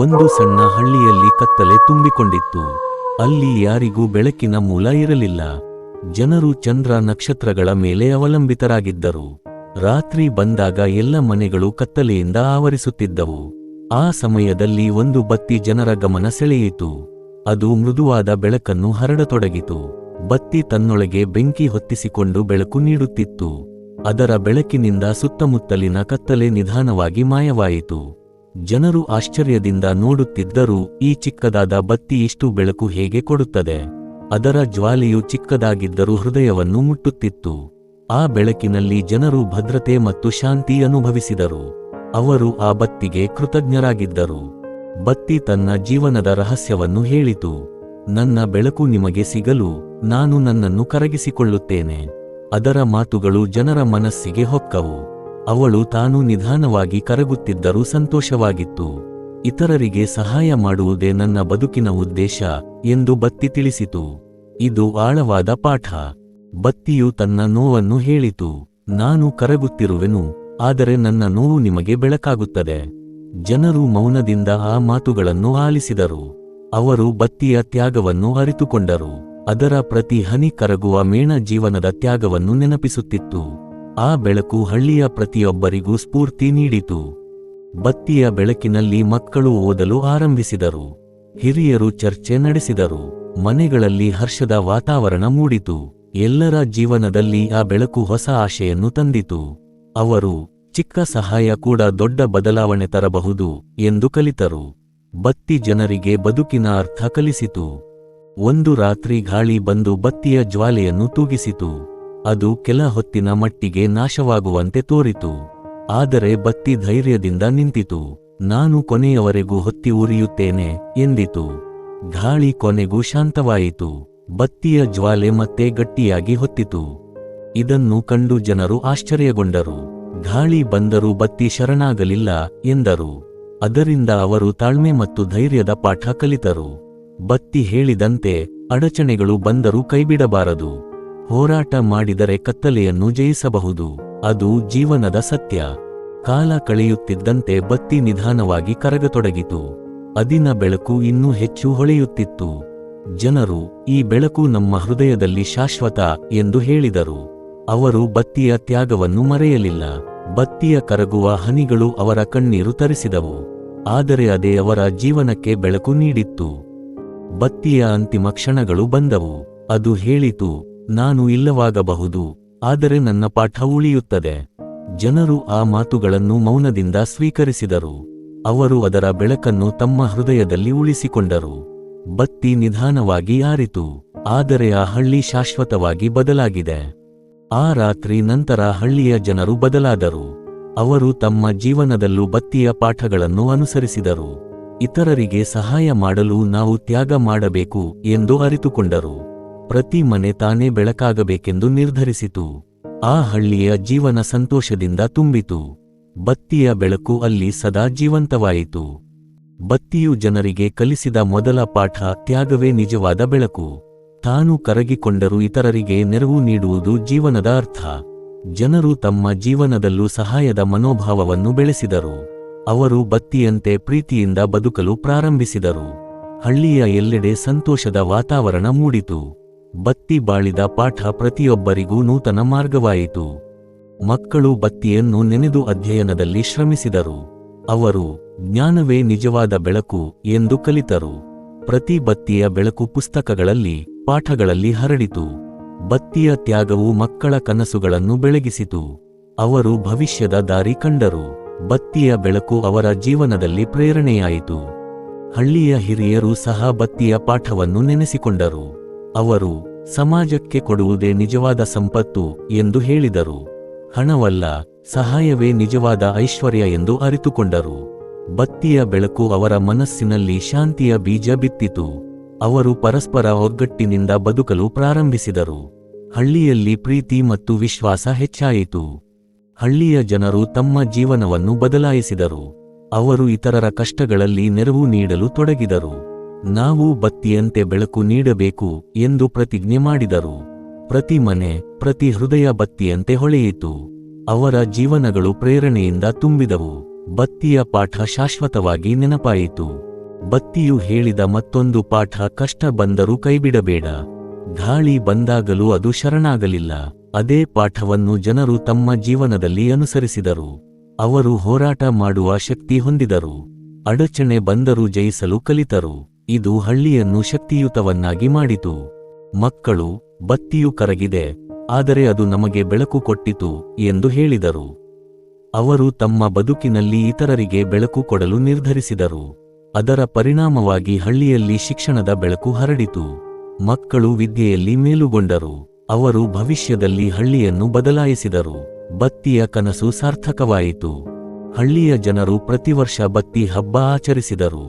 ಒಂದು ಸಣ್ಣ ಹಳ್ಳಿಯಲ್ಲಿ ಕತ್ತಲೆ ತುಂಬಿಕೊಂಡಿತ್ತು. ಅಲ್ಲಿ ಯಾರಿಗೂ ಬೆಳಕಿನ ಮೂಲ ಇರಲಿಲ್ಲ. ಜನರು ಚಂದ್ರ ನಕ್ಷತ್ರಗಳ ಮೇಲೆ ಅವಲಂಬಿತರಾಗಿದ್ದರು. ರಾತ್ರಿ ಬಂದಾಗ ಎಲ್ಲ ಮನೆಗಳು ಕತ್ತಲೆಯಿಂದ ಆವರಿಸುತ್ತಿದ್ದವು. ಆ ಸಮಯದಲ್ಲಿ ಒಂದು ಬತ್ತಿ ಜನರ ಗಮನ ಸೆಳೆಯಿತು. ಅದು ಮೃದುವಾದ ಬೆಳಕನ್ನು ಹರಡತೊಡಗಿತು. ಬತ್ತಿ ತನ್ನೊಳಗೆ ಬೆಂಕಿ ಹೊತ್ತಿಸಿಕೊಂಡು ಬೆಳಕು ನೀಡುತ್ತಿತ್ತು. ಅದರ ಬೆಳಕಿನಿಂದ ಸುತ್ತಮುತ್ತಲಿನ ಕತ್ತಲೆ ನಿಧಾನವಾಗಿ ಮಾಯವಾಯಿತು. ಜನರು ಆಶ್ಚರ್ಯದಿಂದ ನೋಡುತ್ತಿದ್ದರೂ ಈ ಚಿಕ್ಕದಾದ ಬತ್ತಿ ಇಷ್ಟು ಬೆಳಕು ಹೇಗೆ ಕೊಡುತ್ತದೆ? ಅದರ ಜ್ವಾಲೆಯು ಚಿಕ್ಕದಾಗಿದ್ದರೂ ಹೃದಯವನ್ನು ಮುಟ್ಟುತ್ತಿತ್ತು. ಆ ಬೆಳಕಿನಲ್ಲಿ ಜನರು ಭದ್ರತೆ ಮತ್ತು ಶಾಂತಿ ಅನುಭವಿಸಿದರು. ಅವರು ಆ ಬತ್ತಿಗೆ ಕೃತಜ್ಞರಾಗಿದ್ದರು. ಬತ್ತಿ ತನ್ನ ಜೀವನದ ರಹಸ್ಯವನ್ನು ಹೇಳಿತು. ನನ್ನ ಬೆಳಕು ನಿಮಗೆ ಸಿಗಲು ನಾನು ನನ್ನನ್ನು ಕರಗಿಸಿಕೊಳ್ಳುತ್ತೇನೆ. ಅದರ ಮಾತುಗಳು ಜನರ ಮನಸ್ಸಿಗೆ ಹೊಕ್ಕವು. ಅವಳು ತಾನು ನಿಧಾನವಾಗಿ ಕರಗುತ್ತಿದ್ದರೂ ಸಂತೋಷವಾಗಿತ್ತು. ಇತರರಿಗೆ ಸಹಾಯ ಮಾಡುವುದೇ ನನ್ನ ಬದುಕಿನ ಉದ್ದೇಶ ಎಂದು ಬತ್ತಿ ತಿಳಿಸಿತು. ಇದು ಆಳವಾದ ಪಾಠ. ಬತ್ತಿಯು ತನ್ನ ನೋವನ್ನು ಹೇಳಿತು. ನಾನು ಕರಗುತ್ತಿರುವೆನು, ಆದರೆ ನನ್ನ ನೋವು ನಿಮಗೆ ಬೆಳಕಾಗುತ್ತದೆ. ಜನರು ಮೌನದಿಂದ ಆ ಮಾತುಗಳನ್ನು ಆಲಿಸಿದರು. ಅವರು ಬತ್ತಿಯ ತ್ಯಾಗವನ್ನು ಅರಿತುಕೊಂಡರು. ಅದರ ಪ್ರತಿ ಹನಿ ಕರಗುವ ಮೇಣ ಜೀವನದ ತ್ಯಾಗವನ್ನು ನೆನಪಿಸುತ್ತಿತ್ತು. ಆ ಬೆಳಕು ಹಳ್ಳಿಯ ಪ್ರತಿಯೊಬ್ಬರಿಗೂ ಸ್ಫೂರ್ತಿ ನೀಡಿತು. ಬತ್ತಿಯ ಬೆಳಕಿನಲ್ಲಿ ಮಕ್ಕಳು ಓದಲು ಆರಂಭಿಸಿದರು. ಹಿರಿಯರು ಚರ್ಚೆ ನಡೆಸಿದರು. ಮನೆಗಳಲ್ಲಿ ಹರ್ಷದ ವಾತಾವರಣ ಮೂಡಿತು. ಎಲ್ಲರ ಜೀವನದಲ್ಲಿ ಆ ಬೆಳಕು ಹೊಸ ಆಶೆಯನ್ನು ತಂದಿತು. ಅವರು, ಚಿಕ್ಕ ಸಹಾಯ ಕೂಡ ದೊಡ್ಡ ಬದಲಾವಣೆ ತರಬಹುದು ಎಂದು ಕಲಿತರು. ಬತ್ತಿ ಜನರಿಗೆ ಬದುಕಿನ ಅರ್ಥ ಕಲಿಸಿತು. ಒಂದು ರಾತ್ರಿ ಗಾಳಿ ಬಂದು ಬತ್ತಿಯ ಜ್ವಾಲೆಯನ್ನು ತೂಗಿಸಿತು. ಅದು ಕೆಲ ಹೊತ್ತಿನ ಮಟ್ಟಿಗೆ ನಾಶವಾಗುವಂತೆ ತೋರಿತು. ಆದರೆ ಬತ್ತಿ ಧೈರ್ಯದಿಂದ ನಿಂತಿತು. ನಾನು ಕೊನೆಯವರೆಗೂ ಹೊತ್ತಿ ಉರಿಯುತ್ತೇನೆ ಎಂದಿತು. ಗಾಳಿ ಕೊನೆಗೂ ಶಾಂತವಾಯಿತು. ಬತ್ತಿಯ ಜ್ವಾಲೆ ಮತ್ತೆ ಗಟ್ಟಿಯಾಗಿ ಹೊತ್ತಿತು. ಇದನ್ನು ಕಂಡು ಜನರು ಆಶ್ಚರ್ಯಗೊಂಡರು. ಗಾಳಿ ಬಂದರೂ ಬತ್ತಿ ಶರಣಾಗಲಿಲ್ಲ ಎಂದರು. ಅದರಿಂದ ಅವರು ತಾಳ್ಮೆ ಮತ್ತು ಧೈರ್ಯದ ಪಾಠ ಕಲಿತರು. ಬತ್ತಿ ಹೇಳಿದಂತೆ ಅಡಚಣೆಗಳು ಬಂದರೂ ಕೈಬಿಡಬಾರದು. ಹೋರಾಟ ಮಾಡಿದರೆ ಕತ್ತಲೆಯನ್ನು ಜಯಿಸಬಹುದು. ಅದು ಜೀವನದ ಸತ್ಯ. ಕಾಲ ಕಳೆಯುತ್ತಿದ್ದಂತೆ ಬತ್ತಿ ನಿಧಾನವಾಗಿ ಕರಗತೊಡಗಿತು. ಅದಿನ ಬೆಳಕು ಇನ್ನೂ ಹೆಚ್ಚು ಹೊಳೆಯುತ್ತಿತ್ತು. ಜನರು, ಈ ಬೆಳಕು ನಮ್ಮ ಹೃದಯದಲ್ಲಿ ಶಾಶ್ವತ ಎಂದು ಹೇಳಿದರು. ಅವರು ಬತ್ತಿಯ ತ್ಯಾಗವನ್ನು ಮರೆಯಲಿಲ್ಲ. ಬತ್ತಿಯ ಕರಗುವ ಹನಿಗಳು ಅವರ ಕಣ್ಣೀರು ತರಿಸಿದವು. ಆದರೆ ಅದೇ ಅವರ ಜೀವನಕ್ಕೆ ಬೆಳಕು ನೀಡಿತ್ತು. ಬತ್ತಿಯ ಅಂತಿಮ ಕ್ಷಣಗಳು ಬಂದವು. ಅದು ಹೇಳಿತು ನಾನು ಇಲ್ಲವಾಗಬಹುದು, ಆದರೆ ನನ್ನ ಪಾಠ ಉಳಿಯುತ್ತದೆ. ಜನರು ಆ ಮಾತುಗಳನ್ನು ಮೌನದಿಂದ ಸ್ವೀಕರಿಸಿದರು. ಅವರು ಅದರ ಬೆಳಕನ್ನು ತಮ್ಮ ಹೃದಯದಲ್ಲಿ ಉಳಿಸಿಕೊಂಡರು. ಬತ್ತಿ ನಿಧಾನವಾಗಿ ಆರಿತು, ಆದರೆ ಆ ಹಳ್ಳಿ ಶಾಶ್ವತವಾಗಿ ಬದಲಾಗಿದೆ. ಆ ರಾತ್ರಿ ನಂತರ ಹಳ್ಳಿಯ ಜನರು ಬದಲಾದರು. ಅವರು ತಮ್ಮ ಜೀವನದಲ್ಲೂ ಬತ್ತಿಯ ಪಾಠಗಳನ್ನು ಅನುಸರಿಸಿದರು. ಇತರರಿಗೆ ಸಹಾಯ ಮಾಡಲು ನಾವು ತ್ಯಾಗ ಮಾಡಬೇಕು ಎಂದು ಅರಿತುಕೊಂಡರು. ಪ್ರತಿ ಮನೆ ತಾನೇ ಬೆಳಕಾಗಬೇಕೆಂದು ನಿರ್ಧರಿಸಿತು. ಆ ಹಳ್ಳಿಯ ಜೀವನ ಸಂತೋಷದಿಂದ ತುಂಬಿತು. ಬತ್ತಿಯ ಬೆಳಕು ಅಲ್ಲಿ ಸದಾ ಜೀವಂತವಾಯಿತು. ಬತ್ತಿಯು ಜನರಿಗೆ ಕಲಿಸಿದ ಮೊದಲ ಪಾಠ ತ್ಯಾಗವೇ ನಿಜವಾದ ಬೆಳಕು. ತಾನು ಕರಗಿಕೊಂಡರೂ ಇತರರಿಗೆ ನೆರವು ನೀಡುವುದು ಜೀವನದ ಅರ್ಥ. ಜನರು ತಮ್ಮ ಜೀವನದಲ್ಲೂ ಸಹಾಯದ ಮನೋಭಾವವನ್ನು ಬೆಳೆಸಿದರು. ಅವರು ಬತ್ತಿಯಂತೆ ಪ್ರೀತಿಯಿಂದ ಬದುಕಲು ಪ್ರಾರಂಭಿಸಿದರು. ಹಳ್ಳಿಯ ಎಲ್ಲೆಡೆ ಸಂತೋಷದ ವಾತಾವರಣ ಮೂಡಿತು. ಬತ್ತಿ ಬಾಳಿದ ಪಾಠ ಪ್ರತಿಯೊಬ್ಬರಿಗೂ ನೂತನ ಮಾರ್ಗವಾಯಿತು. ಮಕ್ಕಳು ಬತ್ತಿಯನ್ನು ನೆನೆದು ಅಧ್ಯಯನದಲ್ಲಿ ಶ್ರಮಿಸಿದರು. ಅವರು, ಜ್ಞಾನವೇ ನಿಜವಾದ ಬೆಳಕು ಎಂದು ಕಲಿತರು. ಪ್ರತಿ ಬತ್ತಿಯ ಬೆಳಕು ಪುಸ್ತಕಗಳಲ್ಲಿ, ಪಾಠಗಳಲ್ಲಿ ಹರಡಿತು. ಬತ್ತಿಯ ತ್ಯಾಗವು ಮಕ್ಕಳ ಕನಸುಗಳನ್ನು ಬೆಳಗಿಸಿತು. ಅವರು ಭವಿಷ್ಯದ ದಾರಿ ಕಂಡರು. ಬತ್ತಿಯ ಬೆಳಕು ಅವರ ಜೀವನದಲ್ಲಿ ಪ್ರೇರಣೆಯಾಯಿತು. ಹಳ್ಳಿಯ ಹಿರಿಯರು ಸಹ ಬತ್ತಿಯ ಪಾಠವನ್ನು ನೆನೆಸಿಕೊಂಡರು. ಅವರು ಸಮಾಜಕ್ಕೆ ಕೊಡುವುದೇ ನಿಜವಾದ ಸಂಪತ್ತು ಎಂದು ಹೇಳಿದರು. ಹಣವಲ್ಲ, ಸಹಾಯವೇ ನಿಜವಾದ ಐಶ್ವರ್ಯ ಎಂದು ಅರಿತುಕೊಂಡರು. ಬತ್ತಿಯ ಬೆಳಕು ಅವರ ಮನಸ್ಸಿನಲ್ಲಿ ಶಾಂತಿಯ ಬೀಜ ಬಿತ್ತಿತು. ಅವರು ಪರಸ್ಪರ ಒಗ್ಗಟ್ಟಿನಿಂದ ಬದುಕಲು ಪ್ರಾರಂಭಿಸಿದರು. ಹಳ್ಳಿಯಲ್ಲಿ ಪ್ರೀತಿ ಮತ್ತು ವಿಶ್ವಾಸ ಹೆಚ್ಚಾಯಿತು. ಹಳ್ಳಿಯ ಜನರು ತಮ್ಮ ಜೀವನವನ್ನು ಬದಲಾಯಿಸಿದರು. ಅವರು ಇತರರ ಕಷ್ಟಗಳಲ್ಲಿ ನೆರವು ನೀಡಲು ತೊಡಗಿದರು. ನಾವು ಬತ್ತಿಯಂತೆ ಬೆಳಕು ನೀಡಬೇಕು ಎಂದು ಪ್ರತಿಜ್ಞೆ ಮಾಡಿದರು. ಪ್ರತಿ ಮನೆ, ಪ್ರತಿ ಹೃದಯ ಬತ್ತಿಯಂತೆ ಹೊಳೆಯಿತು. ಅವರ ಜೀವನಗಳು ಪ್ರೇರಣೆಯಿಂದ ತುಂಬಿದವು. ಬತ್ತಿಯ ಪಾಠ ಶಾಶ್ವತವಾಗಿ ನೆನಪಾಯಿತು. ಬತ್ತಿಯು ಹೇಳಿದ ಮತ್ತೊಂದು ಪಾಠ ಕಷ್ಟ ಬಂದರೂ ಕೈಬಿಡಬೇಡ. ಗಾಳಿ ಬಂದಾಗಲೂ ಅದು ಶರಣಾಗಲಿಲ್ಲ. ಅದೇ ಪಾಠವನ್ನು ಜನರು ತಮ್ಮ ಜೀವನದಲ್ಲಿ ಅನುಸರಿಸಿದರು. ಅವರು ಹೋರಾಟ ಮಾಡುವ ಶಕ್ತಿ ಹೊಂದಿದರು. ಅಡಚಣೆ ಬಂದರೂ ಜಯಿಸಲು ಕಲಿತರು. ಇದು ಹಳ್ಳಿಯನ್ನು ಶಕ್ತಿಯುತವನ್ನಾಗಿ ಮಾಡಿತು. ಮಕ್ಕಳು ಬತ್ತಿಯು ಕರಗಿದೆ, ಆದರೆ ಅದು ನಮಗೆ ಬೆಳಕು ಕೊಟ್ಟಿತು ಎಂದು ಹೇಳಿದರು. ಅವರು ತಮ್ಮ ಬದುಕಿನಲ್ಲಿ ಇತರರಿಗೆ ಬೆಳಕು ಕೊಡಲು ನಿರ್ಧರಿಸಿದರು. ಅದರ ಪರಿಣಾಮವಾಗಿ ಹಳ್ಳಿಯಲ್ಲಿ ಶಿಕ್ಷಣದ ಬೆಳಕು ಹರಡಿತು. ಮಕ್ಕಳು ವಿದ್ಯೆಯಲ್ಲಿ ಮೇಲುಗೊಂಡರು. ಅವರು ಭವಿಷ್ಯದಲ್ಲಿ ಹಳ್ಳಿಯನ್ನು ಬದಲಾಯಿಸಿದರು. ಬತ್ತಿಯ ಕನಸು ಸಾರ್ಥಕವಾಯಿತು. ಹಳ್ಳಿಯ ಜನರು ಪ್ರತಿವರ್ಷ ಬತ್ತಿ ಹಬ್ಬ ಆಚರಿಸಿದರು.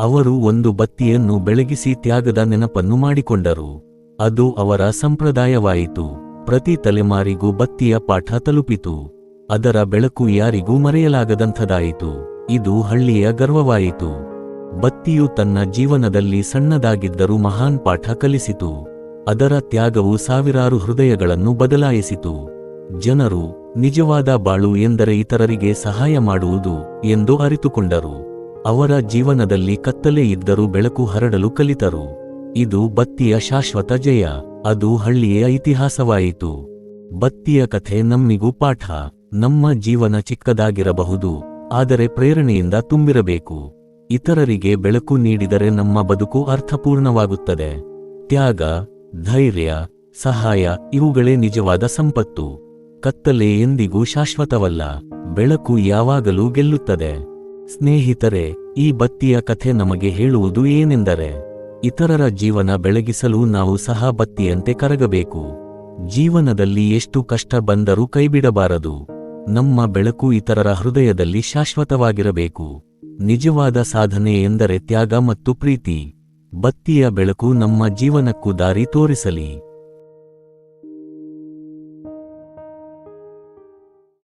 ಅವರು ಒಂದು ಬತ್ತಿಯನ್ನು ಬೆಳಗಿಸಿ ತ್ಯಾಗದ ನೆನಪನ್ನು ಮಾಡಿಕೊಂಡರು. ಅದು ಅವರ ಸಂಪ್ರದಾಯವಾಯಿತು. ಪ್ರತಿ ತಲೆಮಾರಿಗೂ ಬತ್ತಿಯ ಪಾಠ ತಲುಪಿತು. ಅದರ ಬೆಳಕು ಯಾರಿಗೂ ಮರೆಯಲಾಗದಂಥದಾಯಿತು. ಇದು ಹಳ್ಳಿಯ ಗರ್ವವಾಯಿತು. ಬತ್ತಿಯು ತನ್ನ ಜೀವನದಲ್ಲಿ ಸಣ್ಣದಾಗಿದ್ದರೂ ಮಹಾನ್ ಪಾಠ ಕಲಿಸಿತು. ಅದರ ತ್ಯಾಗವು ಸಾವಿರಾರು ಹೃದಯಗಳನ್ನು ಬದಲಾಯಿಸಿತು. ಜನರು, ನಿಜವಾದ ಬಾಳು ಎಂದರೆ ಇತರರಿಗೆ ಸಹಾಯ ಮಾಡುವುದು ಎಂದು ಅರಿತುಕೊಂಡರು. ಅವರ ಜೀವನದಲ್ಲಿ ಕತ್ತಲೇ ಇದ್ದರೂ ಬೆಳಕು ಹರಡಲು ಕಲಿತರು. ಇದು ಬತ್ತಿಯ ಶಾಶ್ವತ ಜಯ. ಅದು ಹಳ್ಳಿಯ ಇತಿಹಾಸವಾಯಿತು. ಬತ್ತಿಯ ಕಥೆ ನಮ್ಮಿಗೂ ಪಾಠ. ನಮ್ಮ ಜೀವನ ಚಿಕ್ಕದಾಗಿರಬಹುದು. ಆದರೆ ಪ್ರೇರಣೆಯಿಂದ ತುಂಬಿರಬೇಕು. ಇತರರಿಗೆ ಬೆಳಕು ನೀಡಿದರೆ ನಮ್ಮ ಬದುಕು ಅರ್ಥಪೂರ್ಣವಾಗುತ್ತದೆ. ತ್ಯಾಗ, ಧೈರ್ಯ, ಸಹಾಯ ಇವುಗಳೇ ನಿಜವಾದ ಸಂಪತ್ತು. ಕತ್ತಲೆ ಎಂದಿಗೂ ಶಾಶ್ವತವಲ್ಲ. ಬೆಳಕು ಯಾವಾಗಲೂ ಗೆಲ್ಲುತ್ತದೆ. ಸ್ನೇಹಿತರೆ, ಈ ಬತ್ತಿಯ ಕಥೆ ನಮಗೆ ಹೇಳುವುದು ಏನೆಂದರೆ, ಇತರರ ಜೀವನ ಬೆಳಗಿಸಲು ನಾವು ಸಹ ಬತ್ತಿಯಂತೆ ಕರಗಬೇಕು. ಜೀವನದಲ್ಲಿ ಎಷ್ಟು ಕಷ್ಟ ಬಂದರೂ ಕೈಬಿಡಬಾರದು. ನಮ್ಮ ಬೆಳಕು ಇತರರ ಹೃದಯದಲ್ಲಿ ಶಾಶ್ವತವಾಗಿರಬೇಕು. ನಿಜವಾದ ಸಾಧನೆ ಎಂದರೆ ತ್ಯಾಗ ಮತ್ತು ಪ್ರೀತಿ. ಬತ್ತಿಯ ಬೆಳಕು ನಮ್ಮ ಜೀವನಕ್ಕೂ ದಾರಿ ತೋರಿಸಲಿ.